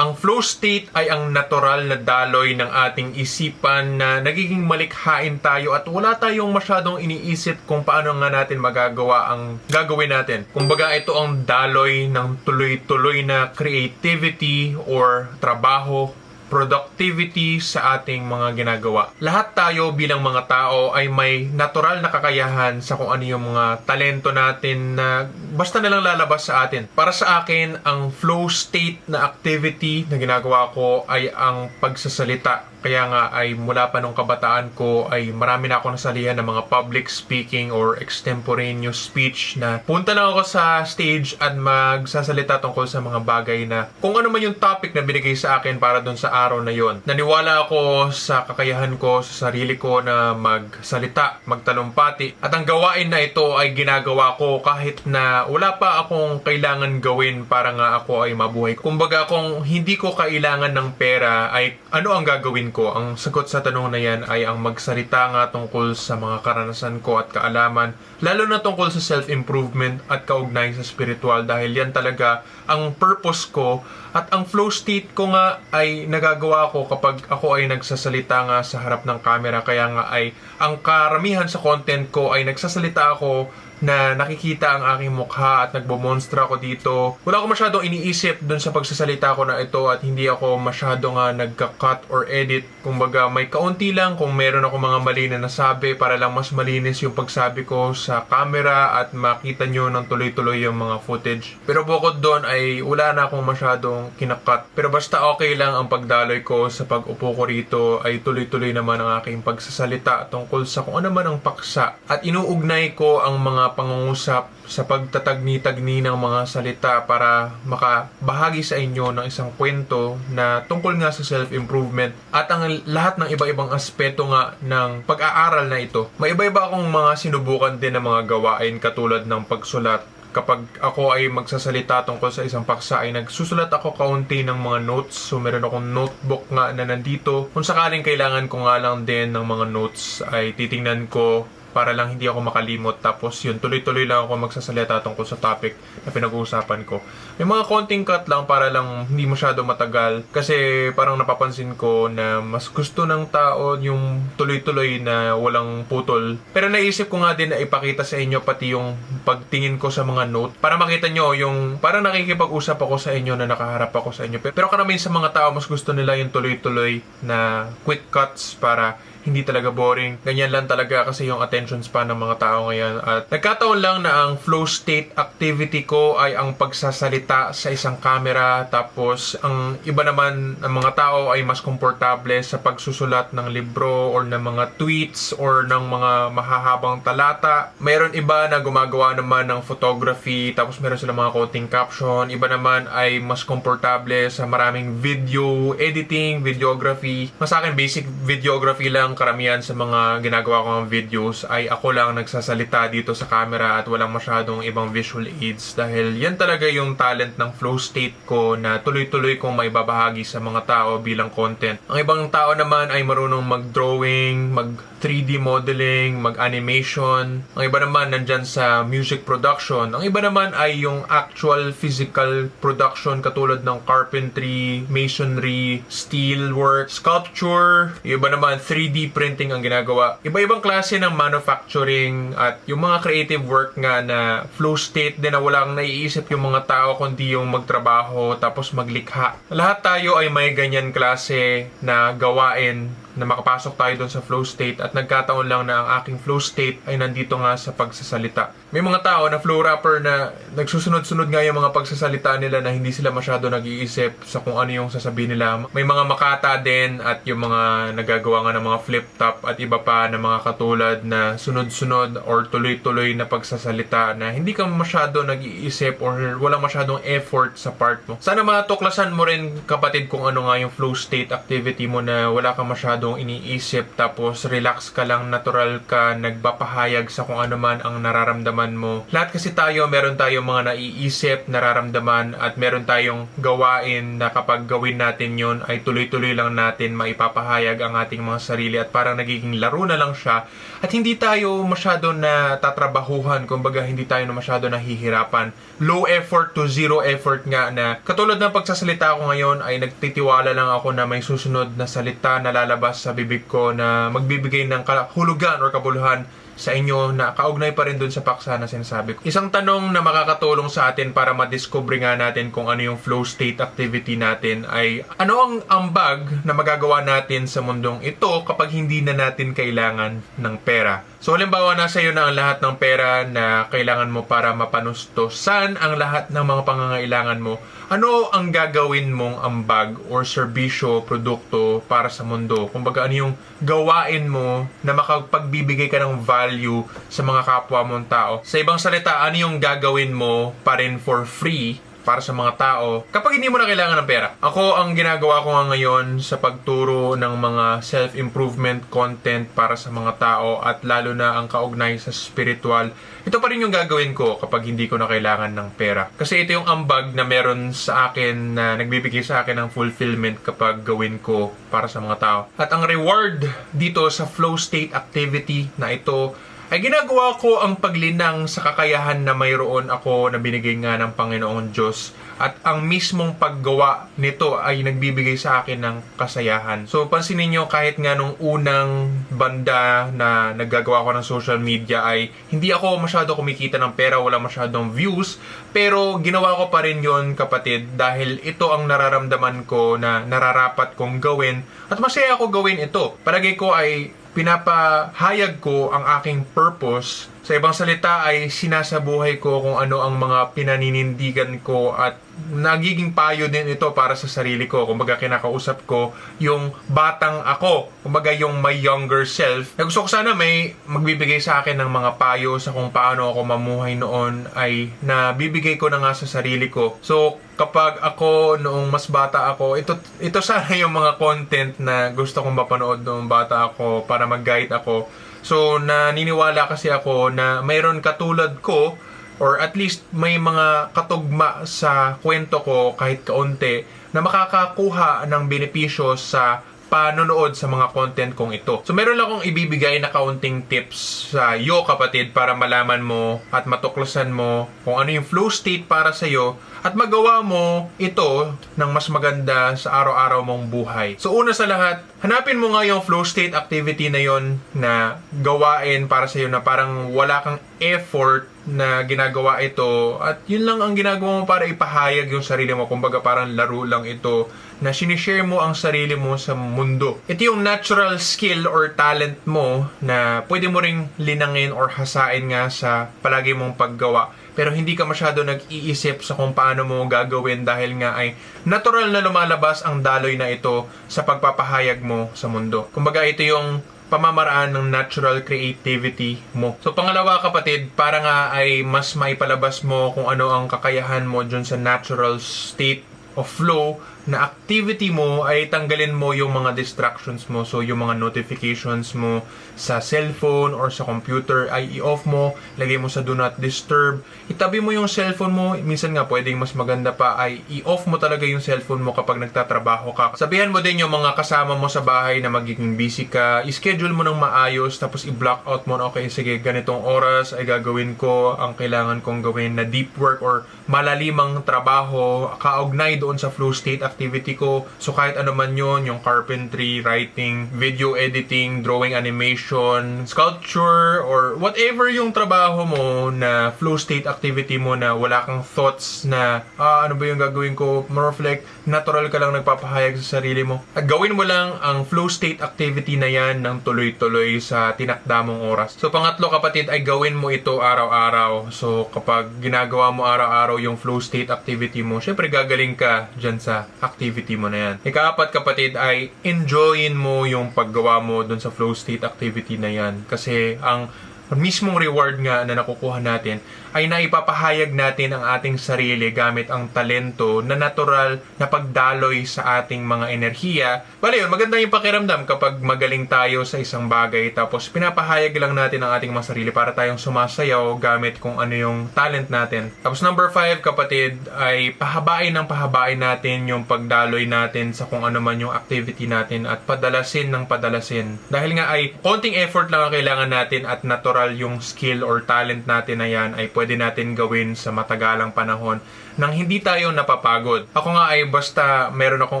Ang flow state ay ang natural na daloy ng ating isipan na nagiging malikhain tayo at wala tayong masyadong iniisip kung paano nga natin magagawa ang gagawin natin. Kumbaga ito ang daloy ng tuloy-tuloy na creativity or trabaho productivity sa ating mga ginagawa. Lahat tayo bilang mga tao ay may natural na kakayahan sa kung ano yung mga talento natin na basta nalang lalabas sa atin. Para sa akin, ang flow state na activity na ginagawa ko ay ang pagsasalita. Kaya nga ay mula pa nung kabataan ko ay marami na ako nasalihan ng mga public speaking or extemporaneous speech na punta lang ako sa stage at magsasalita tungkol sa mga bagay na kung ano man yung topic na binigay sa akin para doon sa araw na yon. Naniwala ako sa kakayahan ko sa sarili ko na magsalita, magtalumpati at ang gawain na ito ay ginagawa ko kahit na wala pa akong kailangan gawin para nga ako ay mabuhay. Kumbaga kung hindi ko kailangan ng pera ay ano ang gagawin ko? Ang sagot sa tanong na yan ay ang magsalita nga tungkol sa mga karanasan ko at kaalaman, lalo na tungkol sa self-improvement at kaugnayan sa spiritual dahil yan talaga ang purpose ko at ang flow state ko nga ay nagagawa ko kapag ako ay nagsasalita nga sa harap ng camera. Kaya nga ay ang karamihan sa content ko ay nagsasalita ako na nakikita ang aking mukha at nagbomonstra ako dito. Wala ako masyadong iniisip dun sa pagsasalita ko na ito at hindi ako masyado nga nagka-cut or edit. Kumbaga may kaunti lang kung meron ako mga mali na nasabi para lang mas malinis yung pagsabi ko sa camera at makita nyo ng tuloy-tuloy yung mga footage. Pero bukod doon ay wala na akong masyadong kinakat. Pero basta okay lang ang pagdaloy ko sa pag-upo ko rito ay tuloy-tuloy naman ang aking pagsasalita tungkol sa kung ano man ang paksa. At inuugnay ko ang mga pangungusap sa pagtatagni-tagni ng mga salita para makabahagi sa inyo ng isang kwento na tungkol nga sa self-improvement at ang lahat ng iba-ibang aspeto nga ng pag-aaral na ito. May iba-iba akong mga sinubukan din ng mga gawain katulad ng pagsulat kapag ako ay magsasalita tungkol sa isang paksa ay nagsusulat ako kaunti ng mga notes. So meron akong notebook nga na nandito. Kung sakaling kailangan ko nga lang din ng mga notes ay titingnan ko para lang hindi ako makalimot. Tapos yun tuloy-tuloy lang ako magsasalita tungkol sa topic na pinag-uusapan ko. May mga konting cut lang para lang hindi masyado matagal. Kasi parang napapansin ko na mas gusto ng tao yung tuloy-tuloy na walang putol. Pero naisip ko nga din na ipakita sa inyo pati yung pagtingin ko sa mga note para makita nyo yung parang nakikipag-usap ako sa inyo na nakaharap ako sa inyo. Pero karamihan sa mga tao mas gusto nila yung tuloy-tuloy na quick cuts para hindi talaga boring. Ganyan lang talaga kasi yung attention span ng mga tao ngayon. At nagkataon lang na ang flow state activity ko ay ang pagsasalita sa isang camera. Tapos ang iba naman ng mga tao ay mas komportable sa pagsusulat ng libro or ng mga tweets or ng mga mahahabang talata. Meron iba na gumagawa naman ng photography tapos meron sila mga konting caption. Iba naman ay mas komportable sa maraming video editing, videography. Mas akin basic videography lang ang karamihan sa mga ginagawa kong videos ay ako lang nagsasalita dito sa camera at walang masyadong ibang visual aids dahil yan talaga yung talent ng flow state ko na tuloy-tuloy kong may babahagi sa mga tao bilang content. Ang ibang tao naman ay marunong mag-drawing, mag 3D modeling, mag-animation. Ang iba naman nandyan sa music production. Ang iba naman ay yung actual physical production katulad ng carpentry, masonry, steelwork, sculpture. Yung iba naman 3D printing ang ginagawa. Iba-ibang klase ng manufacturing at yung mga creative work nga na flow state din na walang naiisip yung mga tao kundi yung magtrabaho tapos maglikha. Lahat tayo ay may ganyan klase na gawain na makapasok tayo doon sa flow state at nagkataon lang na ang aking flow state ay nandito nga sa pagsasalita. May mga tao na flow rapper na nagsusunod-sunod nga yung mga pagsasalita nila na hindi sila masyado nag-iisip sa kung ano yung sasabihin nila. May mga makata din at yung mga nagagawa nga ng mga flip top at iba pa na mga katulad na sunod-sunod or tuloy-tuloy na pagsasalita na hindi ka masyado nag-iisip or walang masyadong effort sa part mo. Sana matuklasan mo rin kapatid kung ano nga yung flow state activity mo na wala kang masyadong masyadong iniisip tapos relax ka lang, natural ka, nagpapahayag sa kung ano man ang nararamdaman mo. Lahat kasi tayo, meron tayong mga naiisip, nararamdaman at meron tayong gawain na kapag gawin natin yon ay tuloy-tuloy lang natin maipapahayag ang ating mga sarili at parang nagiging laro na lang siya at hindi tayo masyado na tatrabahuhan, kumbaga hindi tayo na masyado nahihirapan. Low effort to zero effort nga na katulad ng pagsasalita ko ngayon ay nagtitiwala lang ako na may susunod na salita na lalabas sa bibig ko na magbibigay ng kahulugan or kabuluhan sa inyo na kaugnay pa rin dun sa paksa na sinasabi ko. Isang tanong na makakatulong sa atin para madiscover nga natin kung ano yung flow state activity natin ay ano ang ambag na magagawa natin sa mundong ito kapag hindi na natin kailangan ng pera. So halimbawa nasa iyo na ang lahat ng pera na kailangan mo para mapanustosan ang lahat ng mga pangangailangan mo. Ano ang gagawin mong ambag or serbisyo, produkto para sa mundo? Kumbaga ano yung gawain mo na makapagbibigay ka ng value sa mga kapwa mong tao? Sa ibang salita, ano yung gagawin mo pa rin for free para sa mga tao kapag hindi mo na kailangan ng pera. Ako, ang ginagawa ko nga ngayon sa pagturo ng mga self-improvement content para sa mga tao at lalo na ang kaugnay sa spiritual, ito pa rin yung gagawin ko kapag hindi ko na kailangan ng pera. Kasi ito yung ambag na meron sa akin na nagbibigay sa akin ng fulfillment kapag gawin ko para sa mga tao. At ang reward dito sa flow state activity na ito ay ginagawa ko ang paglinang sa kakayahan na mayroon ako na binigay nga ng Panginoong Diyos at ang mismong paggawa nito ay nagbibigay sa akin ng kasayahan. So pansinin nyo kahit nga nung unang banda na naggagawa ko ng social media ay hindi ako masyado kumikita ng pera, wala masyadong views, pero ginawa ko pa rin yon kapatid dahil ito ang nararamdaman ko na nararapat kong gawin at masaya ako gawin ito. Palagay ko ay pinapahayag ko ang aking purpose. Sa ibang salita ay sinasabuhay ko kung ano ang mga pinaninindigan ko at nagiging payo din ito para sa sarili ko. Kumbaga kinakausap ko yung batang ako. Kumbaga yung my younger self. Na gusto ko sana may magbibigay sa akin ng mga payo sa kung paano ako mamuhay noon ay nabibigay ko na nga sa sarili ko. So kapag ako noong mas bata ako, ito ito sana yung mga content na gusto kong mapanood noong bata ako para mag-guide ako. So naniniwala kasi ako na mayroon katulad ko or at least may mga katugma sa kwento ko kahit kaunti na makakakuha ng benepisyo sa panonood sa mga content kong ito. So meron lang akong ibibigay na kaunting tips sa iyo kapatid para malaman mo at matuklasan mo kung ano yung flow state para sa iyo at magawa mo ito ng mas maganda sa araw-araw mong buhay. So una sa lahat, hanapin mo nga yung flow state activity na yon na gawain para sa iyo na parang wala kang effort na ginagawa ito at yun lang ang ginagawa mo para ipahayag yung sarili mo. Kumbaga parang laro lang ito na sinishare mo ang sarili mo sa mundo. Ito yung natural skill or talent mo na pwede mo ring linangin or hasain nga sa palagi mong paggawa pero hindi ka masyado nag-iisip sa kung paano mo gagawin dahil nga ay natural na lumalabas ang daloy na ito sa pagpapahayag mo sa mundo. Kumbaga ito yung pamamaraan ng natural creativity mo. So pangalawa kapatid, para nga ay mas maipalabas mo kung ano ang kakayahan mo dun sa natural state of flow na activity mo ay tanggalin mo yung mga distractions mo. So, yung mga notifications mo sa cellphone or sa computer ay i-off mo, lagay mo sa do not disturb. Itabi mo yung cellphone mo. Minsan nga, pwedeng mas maganda pa ay i-off mo talaga yung cellphone mo kapag nagtatrabaho ka. Sabihan mo din yung mga kasama mo sa bahay na magiging busy ka. I-schedule mo ng maayos, tapos i-block out mo na, okay, sige, ganitong oras ay gagawin ko ang kailangan kong gawin na deep work or malalimang trabaho, kaugnay doon sa flow state activity ko. So kahit ano man yun, yung carpentry, writing, video editing, drawing animation, sculpture, or whatever yung trabaho mo na flow state activity mo na wala kang thoughts na, ah, ano ba yung gagawin ko? More like, natural ka lang nagpapahayag sa sarili mo. At gawin mo lang ang flow state activity na yan ng tuloy-tuloy sa tinakda mong oras. So pangatlo kapatid ay gawin mo ito araw-araw. So kapag ginagawa mo araw-araw yung flow state activity mo, syempre gagaling ka dyan sa activity mo na yan. Ikaapat kapatid ay enjoyin mo yung paggawa mo dun sa flow state activity na yan. Kasi ang mismong reward nga na nakukuha natin ay naipapahayag natin ang ating sarili gamit ang talento na natural na pagdaloy sa ating mga enerhiya. Bale yun, maganda yung pakiramdam kapag magaling tayo sa isang bagay tapos pinapahayag lang natin ang ating mga sarili para tayong sumasayaw gamit kung ano yung talent natin. Tapos number five, kapatid, ay pahabain ng pahabain natin yung pagdaloy natin sa kung ano man yung activity natin at padalasin ng padalasin. Dahil nga ay konting effort lang ang kailangan natin at natural yung skill or talent natin na yan ay pwede natin gawin sa matagalang panahon nang hindi tayo napapagod. Ako nga ay basta meron akong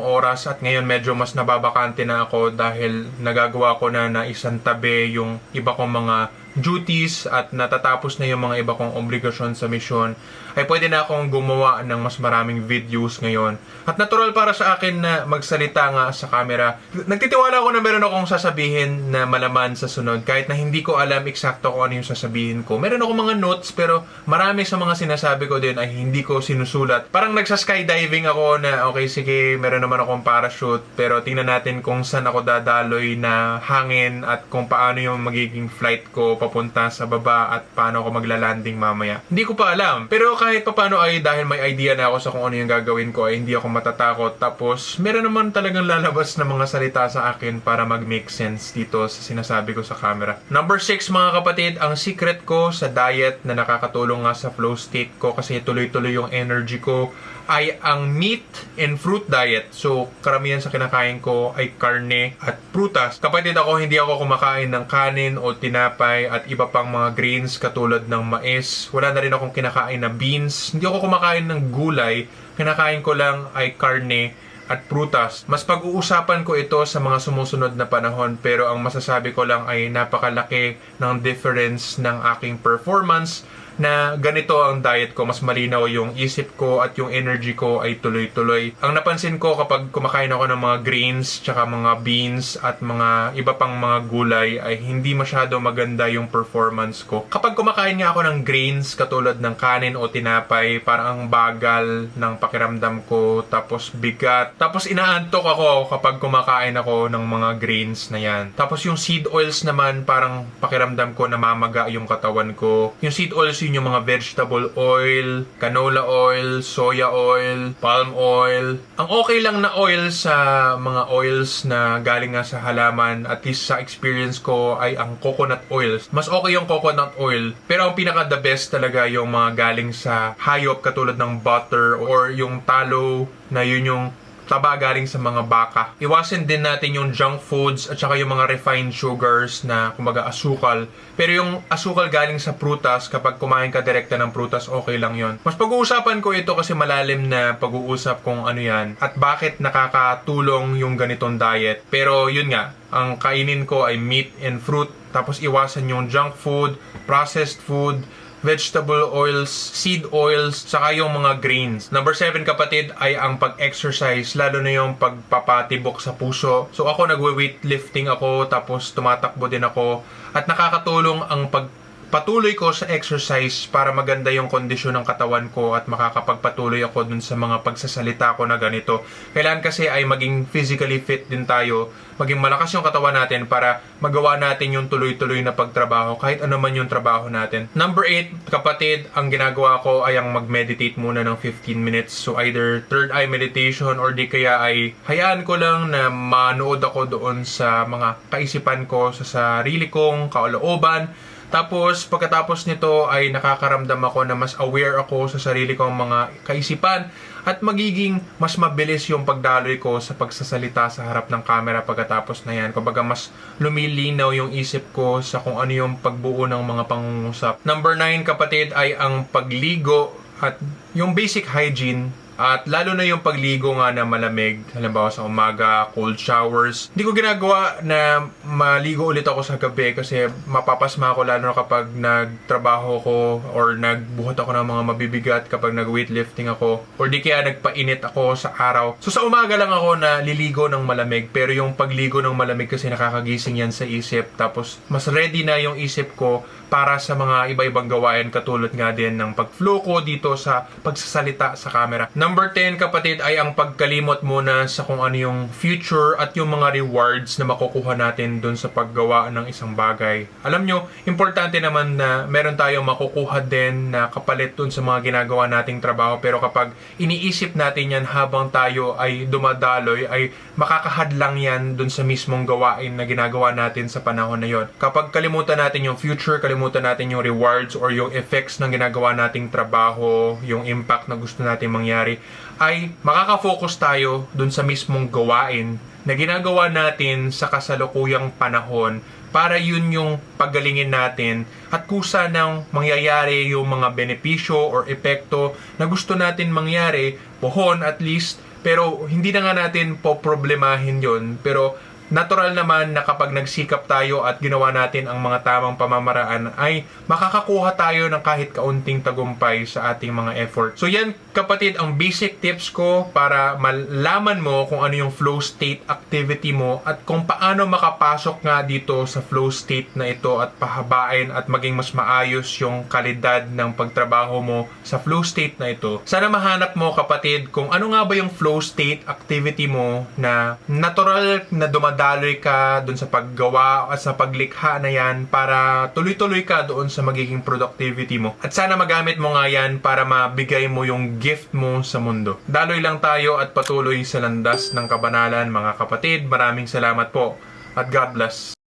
oras at ngayon medyo mas nababakante na ako dahil nagagawa ko na na isang tabi yung iba kong mga duties at natatapos na yung mga iba kong obligasyon sa misyon, ay pwede na akong gumawa ng mas maraming videos ngayon. At natural para sa akin na magsalita nga sa camera. Nagtitiwala ako na meron akong sasabihin na malaman sa sunod kahit na hindi ko alam eksakto kung ano yung sasabihin ko. Meron akong mga notes pero marami sa mga sinasabi ko din ay hindi ko sinusulat. Parang nagsa-skydiving ako na okay sige, meron naman akong parachute pero tingnan natin kung saan ako dadaloy na hangin at kung paano yung magiging flight ko papunta sa baba at paano ako magla-landing mamaya. Hindi ko pa alam. Pero kahit pa paano ay dahil may idea na ako sa kung ano yung gagawin ko ay hindi ako matatakot. Tapos meron naman talagang lalabas na mga salita sa akin para mag-make sense dito sa sinasabi ko sa camera. Number 6 mga kapatid, ang secret ko sa diet na nakakatulong nga sa flow state ko kasi tuloy-tuloy yung energy ko ay ang meat and fruit diet. So, karamihan sa kinakain ko ay karne at prutas. Kapatid ako, hindi ako kumakain ng kanin o tinapay at iba pang mga grains katulad ng mais. Wala na rin akong kinakain na beans. Hindi ako kumakain ng gulay. Kinakain ko lang ay karne at prutas. Mas pag-uusapan ko ito sa mga sumusunod na panahon pero ang masasabi ko lang ay napakalaki ng difference ng aking performance na ganito ang diet ko, mas malinaw yung isip ko at yung energy ko ay tuloy-tuloy. Ang napansin ko kapag kumakain ako ng mga grains, tsaka mga beans at mga iba pang mga gulay ay hindi masyado maganda yung performance ko. Kapag kumakain nga ako ng grains katulad ng kanin o tinapay, parang ang bagal ng pakiramdam ko, tapos bigat. Tapos inaantok ako kapag kumakain ako ng mga grains na yan. Tapos yung seed oils naman, parang pakiramdam ko namamaga yung katawan ko. Yung seed oils yun yung mga vegetable oil, canola oil, soya oil, palm oil. Ang okay lang na oil sa mga oils na galing nga sa halaman, at least sa experience ko, ay ang coconut oils. Mas okay yung coconut oil. Pero ang pinaka the best talaga yung mga galing sa hayop katulad ng butter or yung talo na yun yung taba galing sa mga baka. Iwasan din natin yung junk foods at saka yung mga refined sugars na kumbaga asukal. Pero yung asukal galing sa prutas, kapag kumain ka direkta ng prutas, okay lang yon. Mas pag-uusapan ko ito kasi malalim na pag-uusap kung ano yan at bakit nakakatulong yung ganitong diet. Pero yun nga, ang kainin ko ay meat and fruit tapos iwasan yung junk food, processed food, vegetable oils, seed oils, saka yung mga grains. Number 7 kapatid ay ang pag-exercise, lalo na yung pagpapatibok sa puso. So ako nagwe-weightlifting ako, tapos tumatakbo din ako. At nakakatulong ang pag patuloy ko sa exercise para maganda yung kondisyon ng katawan ko at makakapagpatuloy ako dun sa mga pagsasalita ko na ganito. Kailangan kasi ay maging physically fit din tayo, maging malakas yung katawan natin para magawa natin yung tuloy-tuloy na pagtrabaho kahit ano man yung trabaho natin. Number 8, kapatid, ang ginagawa ko ay ang mag-meditate muna ng 15 minutes. So either third eye meditation or di kaya ay hayaan ko lang na manood ako doon sa mga kaisipan ko sa sarili kong kaolooban tapos, pagkatapos nito ay nakakaramdam ako na mas aware ako sa sarili kong mga kaisipan at magiging mas mabilis yung pagdaloy ko sa pagsasalita sa harap ng camera pagkatapos na yan. Kumbaga, mas lumilinaw yung isip ko sa kung ano yung pagbuo ng mga pangungusap. Number 9, kapatid, ay ang pagligo at yung basic hygiene at lalo na yung pagligo nga na malamig, halimbawa sa umaga, cold showers. Hindi ko ginagawa na maligo ulit ako sa gabi kasi mapapasma ako lalo na kapag nagtrabaho ko or nagbuhat ako ng mga mabibigat kapag nag-weightlifting ako or di kaya nagpainit ako sa araw. So sa umaga lang ako na liligo ng malamig pero yung pagligo ng malamig kasi nakakagising yan sa isip tapos mas ready na yung isip ko para sa mga iba-ibang gawain katulad nga din ng pag-flow ko dito sa pagsasalita sa camera. Number 10 kapatid ay ang pagkalimot muna sa kung ano yung future at yung mga rewards na makukuha natin dun sa paggawa ng isang bagay. Alam nyo, importante naman na meron tayong makukuha din na kapalit dun sa mga ginagawa nating trabaho pero kapag iniisip natin yan habang tayo ay dumadaloy ay makakahadlang yan dun sa mismong gawain na ginagawa natin sa panahon na yon. Kapag kalimutan natin yung future, kalimutan natin yung rewards or yung effects ng ginagawa nating trabaho, yung impact na gusto natin mangyari, ay makaka-focus tayo dun sa mismong gawain na ginagawa natin sa kasalukuyang panahon para yun yung paggalingin natin at kusa ng mangyayari yung mga benepisyo or epekto na gusto natin mangyari, pohon at least, pero hindi na nga natin po problemahin yun. Pero natural naman na kapag nagsikap tayo at ginawa natin ang mga tamang pamamaraan ay makakakuha tayo ng kahit kaunting tagumpay sa ating mga effort. So yan kapatid ang basic tips ko para malaman mo kung ano yung flow state activity mo at kung paano makapasok nga dito sa flow state na ito at pahabain at maging mas maayos yung kalidad ng pagtrabaho mo sa flow state na ito. Sana mahanap mo kapatid kung ano nga ba yung flow state activity mo na natural na dumadaloy ka dun sa paggawa at sa paglikha na yan para tuloy-tuloy ka doon sa magiging productivity mo. At sana magamit mo nga yan para mabigay mo yung gift mo sa mundo. Daloy lang tayo at patuloy sa landas ng kabanalan mga kapatid. Maraming salamat po at God bless.